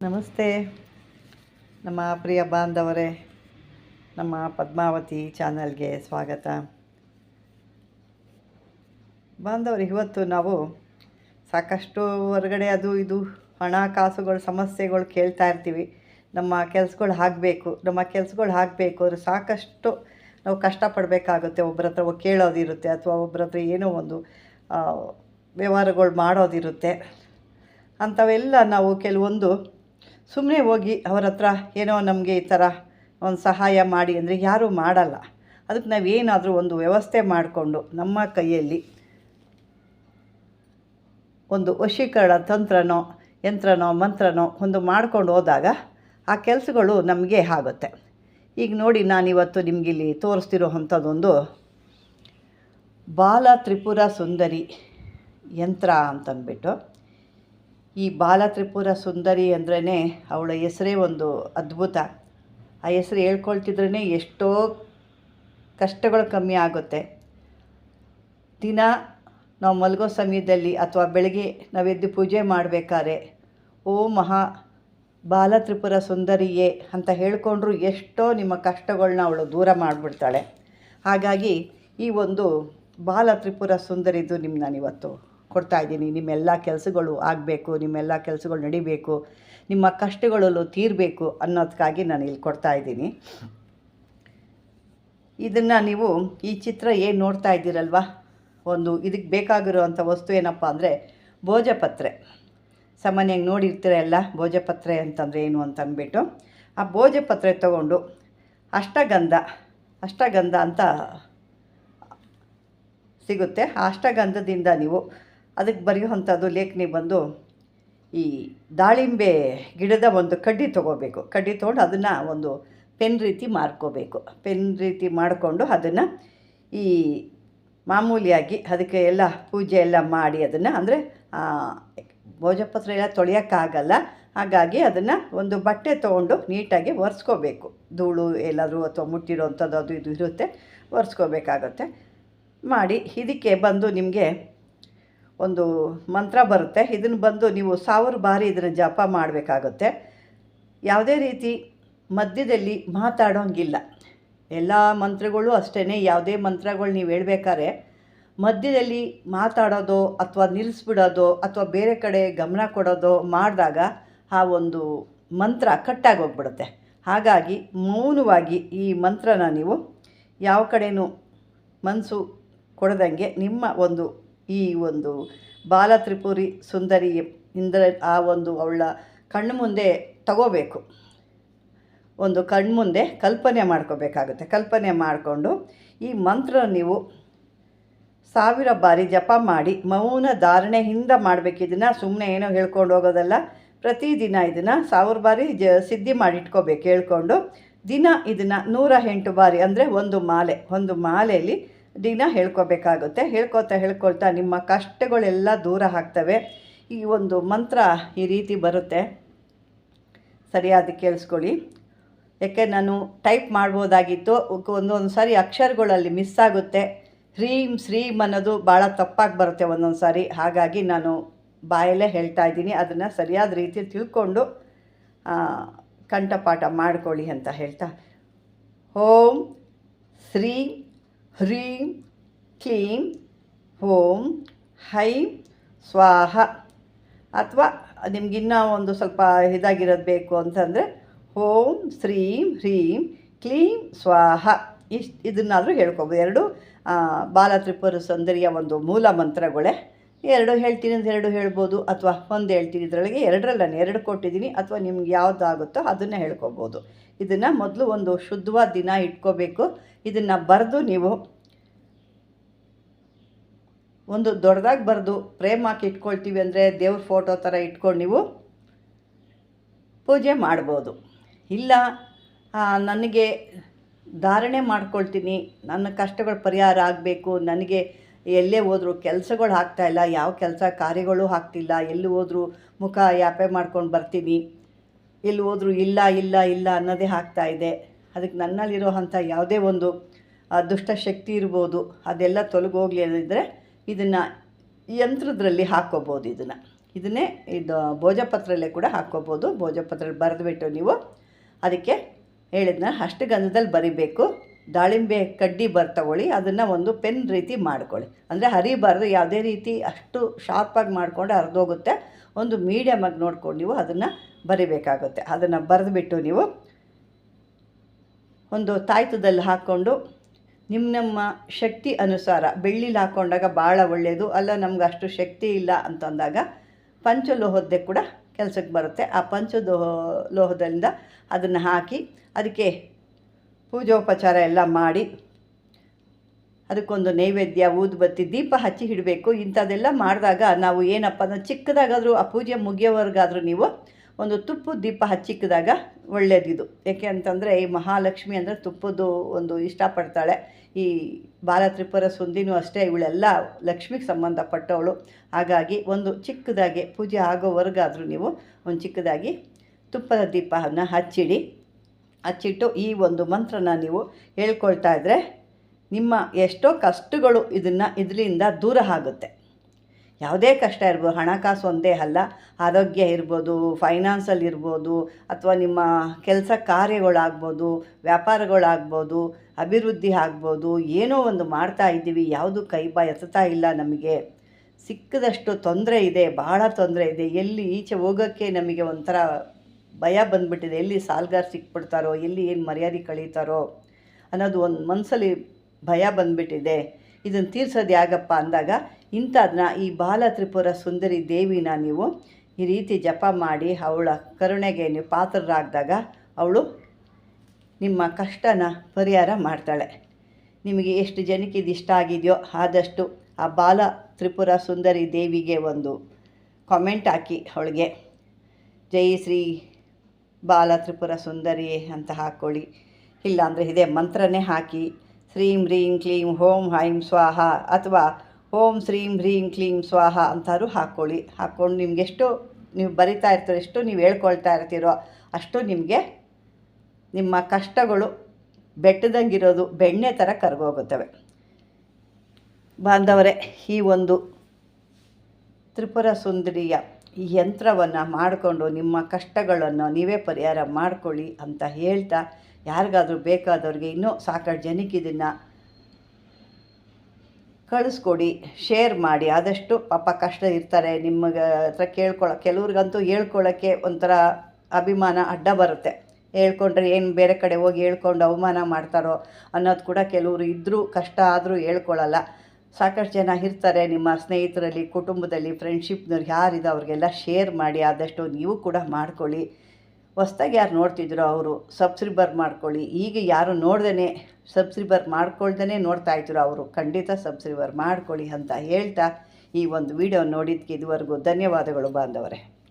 ನಮಸ್ತೆ. ನಮ್ಮ ಪ್ರಿಯ ಬಾಂಧವರೇ, ನಮ್ಮ ಪದ್ಮಾವತಿ ಚಾನಲ್ಗೆ ಸ್ವಾಗತ. ಬಾಂಧವರು, ಇವತ್ತು ನಾವು ಸಾಕಷ್ಟು ಹೊರಗಡೆ ಅದು ಇದು, ಹಣ, ಕಾಸುಗಳು, ಸಮಸ್ಯೆಗಳು ಕೇಳ್ತಾ ಇರ್ತೀವಿ. ನಮ್ಮ ಕೆಲಸಗಳು ಆಗಬೇಕು, ನಮ್ಮ ಕೆಲಸಗಳು ಆಗಬೇಕು ಅಂದರೆ ಸಾಕಷ್ಟು ನಾವು ಕಷ್ಟಪಡಬೇಕಾಗುತ್ತೆ. ಒಬ್ಬರ ಹತ್ರ ಕೇಳೋದಿರುತ್ತೆ ಅಥವಾ ಒಬ್ಬರ ಹತ್ರ ಏನೋ ಒಂದು ವ್ಯವಹಾರಗಳು ಮಾಡೋದಿರುತ್ತೆ. ಅಂಥವೆಲ್ಲ ನಾವು ಕೆಲವೊಂದು ಸುಮ್ಮನೆ ಹೋಗಿ ಅವರ ಹತ್ರ ಏನೋ ನಮಗೆ ಈ ಥರ ಒಂದು ಸಹಾಯ ಮಾಡಿ ಅಂದರೆ ಯಾರೂ ಮಾಡಲ್ಲ. ಅದಕ್ಕೆ ನಾವು ಏನಾದರೂ ಒಂದು ವ್ಯವಸ್ಥೆ ಮಾಡಿಕೊಂಡು ನಮ್ಮ ಕೈಯಲ್ಲಿ ಒಂದು ವಶೀಕರಣ ತಂತ್ರನೋ, ಯಂತ್ರನೋ, ಮಂತ್ರನೋ ಒಂದು ಮಾಡ್ಕೊಂಡು ಹೋದಾಗ ಆ ಕೆಲಸಗಳು ನಮಗೆ ಆಗುತ್ತೆ. ಈಗ ನೋಡಿ ನಾನಿವತ್ತು ನಿಮಗಿಲ್ಲಿ ತೋರಿಸ್ತಿರೋ ಅಂಥದ್ದೊಂದು ಬಾಲ ತ್ರಿಪುರ ಸುಂದರಿ ಯಂತ್ರ ಅಂತಂದ್ಬಿಟ್ಟು. ಈ ಬಾಲ ತ್ರಿಪುರ ಸುಂದರಿ ಅಂದ್ರೇ ಅವಳ ಹೆಸರೇ ಒಂದು ಅದ್ಭುತ. ಆ ಹೆಸರು ಹೇಳ್ಕೊಳ್ತಿದ್ರೇ ಎಷ್ಟೋ ಕಷ್ಟಗಳು ಕಮ್ಮಿ ಆಗುತ್ತೆ. ದಿನ ನಾವು ಮಲಗೋ ಸಮಯದಲ್ಲಿ ಅಥವಾ ಬೆಳಗ್ಗೆ ನಾವೆದ್ದು ಪೂಜೆ ಮಾಡಬೇಕಾದ್ರೆ, ಓ ಮಹಾ ಬಾಲ ತ್ರಿಪುರ ಸುಂದರಿಯೇ ಅಂತ ಹೇಳ್ಕೊಂಡ್ರು ಎಷ್ಟೋ ನಿಮ್ಮ ಕಷ್ಟಗಳನ್ನ ಅವಳು ದೂರ ಮಾಡಿಬಿಡ್ತಾಳೆ. ಹಾಗಾಗಿ ಈ ಒಂದು ಬಾಲ ತ್ರಿಪುರ ಸುಂದರಿದು ನಿಮ್ಮ ನಾನಿವತ್ತು. ಕೊಡ್ತಾ ಇದ್ದೀನಿ. ನಿಮ್ಮೆಲ್ಲ ಕೆಲಸಗಳು ಆಗಬೇಕು, ನಿಮ್ಮೆಲ್ಲ ಕೆಲಸಗಳು ನಡಿಬೇಕು, ನಿಮ್ಮ ಕಷ್ಟಗಳಲ್ಲೂ ತೀರಬೇಕು ಅನ್ನೋದಕ್ಕಾಗಿ ನಾನು ಇಲ್ಲಿ ಕೊಡ್ತಾ ಇದ್ದೀನಿ. ಇದನ್ನು ನೀವು ಈ ಚಿತ್ರ ಏನು ನೋಡ್ತಾ ಇದ್ದೀರಲ್ವ? ಒಂದು ಇದಕ್ಕೆ ಬೇಕಾಗಿರುವಂಥ ವಸ್ತು ಏನಪ್ಪ ಅಂದರೆ ಭೋಜಪತ್ರೆ. ಸಾಮಾನ್ಯವಾಗಿ ನೋಡಿರ್ತೀರ ಎಲ್ಲ ಭೋಜಪತ್ರೆ ಅಂತಂದರೆ ಏನು ಅಂತ ಅಂದ್ಬಿಟ್ಟು ಆ ಭೋಜಪತ್ರೆ ತಗೊಂಡು ಅಷ್ಟಗಂಧ ಅಷ್ಟಗಂಧ ಅಂತ ಸಿಗುತ್ತೆ. ಆ ಅಷ್ಟಗಂಧದಿಂದ ನೀವು ಅದಕ್ಕೆ ಬರೆಯುವಂಥದ್ದು ಲೇಖನಿ ಬಂದು ಈ ದಾಳಿಂಬೆ ಗಿಡದ ಒಂದು ಕಡ್ಡಿ ತೊಗೋಬೇಕು. ಕಡ್ಡಿ ತೊಗೊಂಡು ಅದನ್ನು ಒಂದು ಪೆನ್ ರೀತಿ ಮಾರ್ಕೋಬೇಕು. ಪೆನ್ ರೀತಿ ಮಾಡಿಕೊಂಡು ಅದನ್ನು ಈ ಮಾಮೂಲಿಯಾಗಿ ಅದಕ್ಕೆ ಎಲ್ಲ ಪೂಜೆ ಎಲ್ಲ ಮಾಡಿ ಅದನ್ನು ಅಂದರೆ ಭೋಜಪತ್ರ ಎಲ್ಲ ತೊಳೆಯೋಕ್ಕಾಗಲ್ಲ. ಹಾಗಾಗಿ ಅದನ್ನು ಒಂದು ಬಟ್ಟೆ ತೊಗೊಂಡು ನೀಟಾಗಿ ಒರೆಸ್ಕೋಬೇಕು. ಧೂಳು ಎಲ್ಲಾದರೂ ಅಥವಾ ಮುಟ್ಟಿರೋವಂಥದ್ದು ಅದು ಇದು ಇರುತ್ತೆ, ಒರೆಸ್ಕೋಬೇಕಾಗತ್ತೆ. ಮಾಡಿ ಇದಕ್ಕೆ ಬಂದು ನಿಮಗೆ ಒಂದು ಮಂತ್ರ ಬರುತ್ತೆ. ಇದನ್ನು ಬಂದು ನೀವು ಸಾವಿರ ಬಾರಿ ಇದನ್ನು ಜಪ ಮಾಡಬೇಕಾಗುತ್ತೆ. ಯಾವುದೇ ರೀತಿ ಮಧ್ಯದಲ್ಲಿ ಮಾತಾಡೋಂಗಿಲ್ಲ. ಎಲ್ಲ ಮಂತ್ರಗಳು ಅಷ್ಟೇ ಯಾವುದೇ ಮಂತ್ರಗಳು ನೀವು ಹೇಳ್ಬೇಕಾದ್ರೆ ಮಧ್ಯದಲ್ಲಿ ಮಾತಾಡೋದು ಅಥವಾ ನಿಲ್ಲಿಸ್ಬಿಡೋದು ಅಥವಾ ಬೇರೆ ಕಡೆ ಗಮನ ಕೊಡೋದು ಮಾಡಿದಾಗ ಆ ಒಂದು ಮಂತ್ರ ಕಟ್ಟಾಗಿ ಹೋಗ್ಬಿಡುತ್ತೆ ಹಾಗಾಗಿ ಮೌನವಾಗಿ ಈ ಮಂತ್ರನ ನೀವು ಯಾವ ಕಡೆನೂ ಮನಸ್ಸು ಕೊಡದಂಗೆ ನಿಮ್ಮ ಒಂದು ಈ ಒಂದು ಬಾಲ ತ್ರಿಪುರಿ ಸುಂದರಿ ಇಂದ್ರ ಆ ಒಂದು ಅವಳ ಕಣ್ಣು ಮುಂದೆ ತಗೋಬೇಕು. ಒಂದು ಕಣ್ಮುಂದೆ ಕಲ್ಪನೆ ಮಾಡ್ಕೋಬೇಕಾಗುತ್ತೆ. ಕಲ್ಪನೆ ಮಾಡಿಕೊಂಡು ಈ ಮಂತ್ರ ನೀವು ಸಾವಿರ ಬಾರಿ ಜಪ ಮಾಡಿ ಮೌನ ಧಾರಣೆಯಿಂದ ಮಾಡಬೇಕು. ಇದನ್ನು ಸುಮ್ಮನೆ ಏನೋ ಹೇಳ್ಕೊಂಡು ಹೋಗೋದಲ್ಲ. ಪ್ರತಿದಿನ ಇದನ್ನು ಸಾವಿರ ಬಾರಿ ಜ ಸಿದ್ಧಿ ಮಾಡಿಟ್ಕೋಬೇಕು ಹೇಳ್ಕೊಂಡು ದಿನ ಇದನ್ನು ನೂರ ಎಂಟು ಬಾರಿ ಅಂದರೆ ಒಂದು ಮಾಲೆ. ಒಂದು ಮಾಲೆಯಲ್ಲಿ ದಿನ ಹೇಳ್ಕೊಬೇಕಾಗುತ್ತೆ. ಹೇಳ್ಕೊತಾ ಹೇಳ್ಕೊಳ್ತಾ ನಿಮ್ಮ ಕಷ್ಟಗಳೆಲ್ಲ ದೂರ ಆಗ್ತವೆ. ಈ ಒಂದು ಮಂತ್ರ ಈ ರೀತಿ ಬರುತ್ತೆ. ಸರಿಯಾದ ಕೇಳಿಸ್ಕೊಳ್ಳಿ. ಯಾಕೆ ನಾನು ಟೈಪ್ ಮಾಡ್ಬೋದಾಗಿತ್ತು. ಒಂದೊಂದು ಸಾರಿ ಅಕ್ಷರಗಳಲ್ಲಿ ಮಿಸ್ ಆಗುತ್ತೆ. ಹ್ರೀಂ ಶ್ರೀಮ್ ಅನ್ನೋದು ಭಾಳ ತಪ್ಪಾಗಿ ಬರುತ್ತೆ ಒಂದೊಂದು ಸಾರಿ. ಹಾಗಾಗಿ ನಾನು ಬಾಯಲ್ಲೇ ಹೇಳ್ತಾ ಇದ್ದೀನಿ. ಅದನ್ನು ಸರಿಯಾದ ರೀತಿ ತಿಳ್ಕೊಂಡು ಕಂಠಪಾಠ ಮಾಡ್ಕೊಳ್ಳಿ ಅಂತ ಹೇಳ್ತಾ. ಓಂ ಶ್ರೀಂ ಹ್ರೀಂ ಕ್ಲೀಂ ಓಂ ಹೈ ಸ್ವಾಹ ಅಥವಾ ನಿಮ್ಗಿನ್ನ ಒಂದು ಸ್ವಲ್ಪ ಇದಾಗಿರೋದು ಬೇಕು ಅಂತಂದರೆ ಓಂ ಶ್ರೀಂ ಹ್ರೀಂ ಕ್ಲೀಂ ಸ್ವಾಹ. ಇಷ್ಟು ಇದನ್ನಾದರೂ ಹೇಳ್ಕೊಬೋದು. ಎರಡು ಬಾಲ ತ್ರಿಪುರ ಸುಂದರಿಯ ಒಂದು ಮೂಲ ಮಂತ್ರಗಳೇ. ಎರಡು ಹೇಳ್ತೀನಿ ಅಂತ ಎರಡು ಹೇಳ್ಬೋದು. ಅಥವಾ ಒಂದು ಹೇಳ್ತೀನಿ ಇದರೊಳಗೆ ಎರಡರಲ್ಲಿ ನಾನು ಎರಡು ಕೊಟ್ಟಿದ್ದೀನಿ. ಅಥವಾ ನಿಮ್ಗೆ ಯಾವುದಾಗುತ್ತೋ ಅದನ್ನು ಹೇಳ್ಕೊಬೋದು. ಇದನ್ನು ಮೊದಲು ಒಂದು ಶುದ್ಧವಾದ ದಿನ ಇಟ್ಕೋಬೇಕು. ಇದನ್ನು ಬರೆದು ನೀವು ಒಂದು ದೊಡ್ಡದಾಗಿ ಬರೆದು ಪ್ರೇಮ್ ಹಾಕಿ ಇಟ್ಕೊಳ್ತೀವಿ ಅಂದರೆ ದೇವ್ರ ಫೋಟೋ ಥರ ಇಟ್ಕೊಂಡು ನೀವು ಪೂಜೆ ಮಾಡ್ಬೋದು. ಇಲ್ಲ ನನಗೆ ಧಾರಣೆ ಮಾಡ್ಕೊಳ್ತೀನಿ, ನನ್ನ ಕಷ್ಟಗಳು ಪರಿಹಾರ ಆಗಬೇಕು, ನನಗೆ ಎಲ್ಲೇ ಹೋದರೂ ಕೆಲಸಗಳು ಆಗ್ತಾಯಿಲ್ಲ ಯಾವ ಕೆಲಸ ಕಾರ್ಯಗಳು ಆಗ್ತಿಲ್ಲ, ಎಲ್ಲಿ ಹೋದರೂ ಮುಖ ಯಾಪೆ ಮಾಡ್ಕೊಂಡು ಬರ್ತೀನಿ, ಎಲ್ಲಿ ಹೋದರೂ ಇಲ್ಲ ಇಲ್ಲ ಇಲ್ಲ ಅನ್ನೋದೇ ಆಗ್ತಾ ಇದೆ. ಅದಕ್ಕೆ ನನ್ನಲ್ಲಿರೋ ಅಂಥ ಯಾವುದೇ ಒಂದು ದುಷ್ಟಶಕ್ತಿ ಇರ್ಬೋದು, ಅದೆಲ್ಲ ತೊಲಗೋಗ್ಲಿ ಅನ್ನೋದಿದ್ದರೆ ಇದನ್ನು ಯಂತ್ರದಲ್ಲಿ ಹಾಕ್ಕೋಬೋದು ಇದನ್ನು. ಇದನ್ನೇ ಇದು ಭೋಜಪತ್ರಲ್ಲೇ ಕೂಡ ಹಾಕ್ಕೋಬೋದು ಭೋಜಪತ್ರಲ್ಲಿ ಬರೆದುಬಿಟ್ಟು ನೀವು ಅದಕ್ಕೆ ಹೇಳಿದ್ನ ಅಷ್ಟಗಂಧದಲ್ಲಿ ಬರಿಬೇಕು. ದಾಳಿಂಬೆ ಕಡ್ಡಿ ಬರ್ ತಗೊಳ್ಳಿ, ಅದನ್ನು ಒಂದು ಪೆನ್ ರೀತಿ ಮಾಡ್ಕೊಳ್ಳಿ. ಅಂದರೆ ಹರಿಬಾರ್ದು, ಯಾವುದೇ ರೀತಿ ಅಷ್ಟು ಶಾರ್ಪಾಗಿ ಮಾಡಿಕೊಂಡು ಹರಿದೋಗುತ್ತೆ. ಒಂದು ಮೀಡಿಯಮಾಗಿ ನೋಡ್ಕೊಂಡು ನೀವು ಅದನ್ನು ಬರಿಬೇಕಾಗುತ್ತೆ. ಅದನ್ನು ಬರೆದುಬಿಟ್ಟು ನೀವು ಒಂದು ತಾಯ್ತದಲ್ಲಿ ಹಾಕ್ಕೊಂಡು ನಿಮ್ಮ ನಮ್ಮ ಶಕ್ತಿ ಅನುಸಾರ ಬೆಳ್ಳಿಲಿ ಹಾಕ್ಕೊಂಡಾಗ ಭಾಳ ಒಳ್ಳೆಯದು ಅಲ್ಲ ನಮ್ಗೆ ಅಷ್ಟು ಶಕ್ತಿ ಇಲ್ಲ ಅಂತಂದಾಗ ಪಂಚಲೋಹದ್ದೇ ಕೂಡ ಕೆಲಸಕ್ಕೆ ಬರುತ್ತೆ. ಆ ಪಂಚದೋಹ ಲೋಹದಿಂದ ಅದನ್ನು ಹಾಕಿ ಅದಕ್ಕೆ ಪೂಜೋಪಚಾರ ಎಲ್ಲ ಮಾಡಿ ಅದಕ್ಕೊಂದು ನೈವೇದ್ಯ, ಊದುಬತ್ತಿ, ದೀಪ ಹಚ್ಚಿ ಇಡಬೇಕು. ಇಂಥದ್ದೆಲ್ಲ ಮಾಡಿದಾಗ ನಾವು ಏನಪ್ಪ ಅಂದ್ರೆ ಚಿಕ್ಕದಾಗಾದರೂ, ಆ ಪೂಜೆ ಮುಗಿಯೋವರೆಗಾದರೂ ನೀವು ಒಂದು ತುಪ್ಪದ ದೀಪ ಹಚ್ಚಿಕ್ಕಿದಾಗ ಒಳ್ಳೆಯದಿದು ಯಾಕೆ ಅಂತಂದರೆ ಈ ಮಹಾಲಕ್ಷ್ಮಿ ಅಂದರೆ ತುಪ್ಪದ್ದು ಒಂದು ಇಷ್ಟಪಡ್ತಾಳೆ. ಈ ಬಾಲ ತ್ರಿಪುರ ಸುಂದಿನೂ ಅಷ್ಟೇ ಇವಳೆಲ್ಲ ಲಕ್ಷ್ಮಿಗೆ ಸಂಬಂಧಪಟ್ಟವಳು. ಹಾಗಾಗಿ ಒಂದು ಚಿಕ್ಕದಾಗಿ ಪೂಜೆ ಆಗೋವರೆಗಾದರೂ ನೀವು ಒಂದು ಚಿಕ್ಕದಾಗಿ ತುಪ್ಪದ ದೀಪವನ್ನು ಹಚ್ಚಿಡಿ. ಹಚ್ಚಿಟ್ಟು ಈ ಒಂದು ಮಂತ್ರನ ನೀವು ಹೇಳ್ಕೊಳ್ತಾ ಇದ್ದರೆ ನಿಮ್ಮ ಎಷ್ಟೋ ಕಷ್ಟಗಳು ಇದನ್ನು ಇದರಿಂದ ದೂರ ಆಗುತ್ತೆ. ಯಾವುದೇ ಕಷ್ಟ ಇರ್ಬೋದು, ಹಣಕಾಸು ಒಂದೇ ಅಲ್ಲ, ಆರೋಗ್ಯ ಇರ್ಬೋದು ಫೈನಾನ್ಸಲ್ಲಿ ಇರ್ಬೋದು, ಅಥವಾ ನಿಮ್ಮ ಕೆಲಸ ಕಾರ್ಯಗಳಾಗ್ಬೋದು, ವ್ಯಾಪಾರಗಳಾಗ್ಬೋದು, ಅಭಿವೃದ್ಧಿ ಆಗ್ಬೋದು, ಏನೋ ಒಂದು ಮಾಡ್ತಾ ಇದ್ದೀವಿ, ಯಾವುದು ಕೈ ಇಲ್ಲ ನಮಗೆ. ಸಿಕ್ಕದಷ್ಟು ತೊಂದರೆ ಇದೆ, ಬಹಳ ತೊಂದರೆ ಇದೆ. ಎಲ್ಲಿ ಈಚೆ ಹೋಗೋಕ್ಕೆ ನಮಗೆ ಒಂಥರ ಭಯ ಬಂದುಬಿಟ್ಟಿದೆ. ಎಲ್ಲಿ ಸಾಲ್ಗಾರ್ ಸಿಕ್ಬಿಡ್ತಾರೋ, ಎಲ್ಲಿ ಏನು ಮರ್ಯಾದೆ ಕಳೀತಾರೋ ಅನ್ನೋದು ಒಂದು ಮನಸ್ಸಲ್ಲಿ ಭಯ ಬಂದ್ಬಿಟ್ಟಿದೆ. ಇದನ್ನು ತೀರ್ಸೋದು ಯಾಗಪ್ಪ ಅಂದಾಗ ಇಂಥದನ್ನ ಈ ಬಾಲ ತ್ರಿಪುರ ಸುಂದರಿ ದೇವಿನ ನೀವು ಈ ರೀತಿ ಜಪ ಮಾಡಿ ಅವಳ ಕರುಣೆಗೆ ನೀವು ಪಾತ್ರರಾಗಿದಾಗ ಅವಳು ನಿಮ್ಮ ಕಷ್ಟನ ಪರಿಹಾರ ಮಾಡ್ತಾಳೆ. ನಿಮಗೆ ಎಷ್ಟು ಜನಕ್ಕೆ ಇದು ಇಷ್ಟ ಆಗಿದೆಯೋ ಆದಷ್ಟು ಆ ಬಾಲ ತ್ರಿಪುರ ಸುಂದರಿ ದೇವಿಗೆ ಒಂದು ಕಾಮೆಂಟ್ ಹಾಕಿ ಅವಳಿಗೆ. ಜೈ ಶ್ರೀ ಬಾಲ ತ್ರಿಪುರ ಸುಂದರಿ ಅಂತ ಹಾಕ್ಕೊಳ್ಳಿ ಇಲ್ಲಾಂದರೆ ಇದೇ ಮಂತ್ರನೇ ಹಾಕಿ. ಶ್ರೀಂ ಹ್ರೀಂ ಕ್ಲೀಂ ಹೋಂ ಹೈಂ ಸ್ವಾಹ ಅಥವಾ ಓಂ ಶ್ರೀಂ ಹ್ರೀಂ ಕ್ಲೀಂ ಸ್ವಾಹ ಅಂತಾದ್ರು ಹಾಕ್ಕೊಳ್ಳಿ ಹಾಕ್ಕೊಂಡು ನಿಮ್ಗೆ ಎಷ್ಟು ನೀವು ಬರಿತಾ ಇರ್ತೀರೋ, ಎಷ್ಟು ನೀವು ಹೇಳ್ಕೊಳ್ತಾ ಇರ್ತೀರೋ, ಅಷ್ಟು ನಿಮಗೆ ನಿಮ್ಮ ಕಷ್ಟಗಳು ಬೆಟ್ಟದಂಗಿರೋದು ಬೆಣ್ಣೆ ಥರ ಕರ್ಗೋಗುತ್ತವೆ. ಬಾಂಧವರೇ, ಈ ಒಂದು ತ್ರಿಪುರ ಸುಂದರಿಯ ಈ ಯಂತ್ರವನ್ನು ಮಾಡಿಕೊಂಡು ನಿಮ್ಮ ಕಷ್ಟಗಳನ್ನು ನೀವೇ ಪರಿಹಾರ ಮಾಡಿಕೊಳ್ಳಿ ಅಂತ ಹೇಳ್ತಾ, ಯಾರಿಗಾದರೂ ಬೇಕಾದವ್ರಿಗೆ ಇನ್ನೂ ಸಾಕಷ್ಟು ಜನಕ್ಕೆ ಇದನ್ನು ಕಳಿಸ್ಕೊಡಿ ಶೇರ್ ಮಾಡಿ. ಆದಷ್ಟು ಪಾಪ ಕಷ್ಟ ಇರ್ತಾರೆ ನಿಮಗೆ ಹತ್ರ ಕೇಳ್ಕೊಳ್ಳೋ ಕೆಲವ್ರಿಗಂತೂ ಹೇಳ್ಕೊಳ್ಳೋಕ್ಕೆ ಒಂಥರ ಅಭಿಮಾನ ಅಡ್ಡ ಬರುತ್ತೆ. ಹೇಳ್ಕೊಂಡ್ರೆ ಏನು ಬೇರೆ ಕಡೆ ಹೋಗಿ ಹೇಳ್ಕೊಂಡು ಅವಮಾನ ಮಾಡ್ತಾರೋ ಅನ್ನೋದು ಕೂಡ ಕೆಲವರು ಇದ್ದರೂ ಕಷ್ಟ ಆದರೂ ಹೇಳ್ಕೊಳ್ಳಲ್ಲ ಸಾಕಷ್ಟು ಜನ ಇರ್ತಾರೆ ನಿಮ್ಮ ಸ್ನೇಹಿತರಲ್ಲಿ, ಕುಟುಂಬದಲ್ಲಿ ಫ್ರೆಂಡ್ಶಿಪ್ನವ್ರು ಯಾರಿದೆ ಅವ್ರಿಗೆಲ್ಲ ಶೇರ್ ಮಾಡಿ. ಆದಷ್ಟು ನೀವು ಕೂಡ ಮಾಡ್ಕೊಳ್ಳಿ. ಹೊಸ್ದಾಗಿ ಯಾರು ನೋಡ್ತಿದ್ರೋ ಅವರು ಸಬ್ಸ್ಕ್ರಿಬರ್ ಮಾಡ್ಕೊಳ್ಳಿ. ಈಗ ಯಾರು ನೋಡ್ದೇ ಸಬ್ಸ್ಕ್ರಿಬರ್ ಮಾಡ್ಕೊಳ್ದೇ ನೋಡ್ತಾ ಇದ್ರು ಅವರು, ಖಂಡಿತ ಸಬ್ಸ್ಕ್ರಿಬರ್ ಮಾಡ್ಕೊಳ್ಳಿ ಅಂತ ಹೇಳ್ತಾ ಈ ಒಂದು ವಿಡಿಯೋ ನೋಡಿದ್ದಕ್ಕೆ ಇದುವರೆಗೂ ಧನ್ಯವಾದಗಳು ಬಾಂಧವರೇ.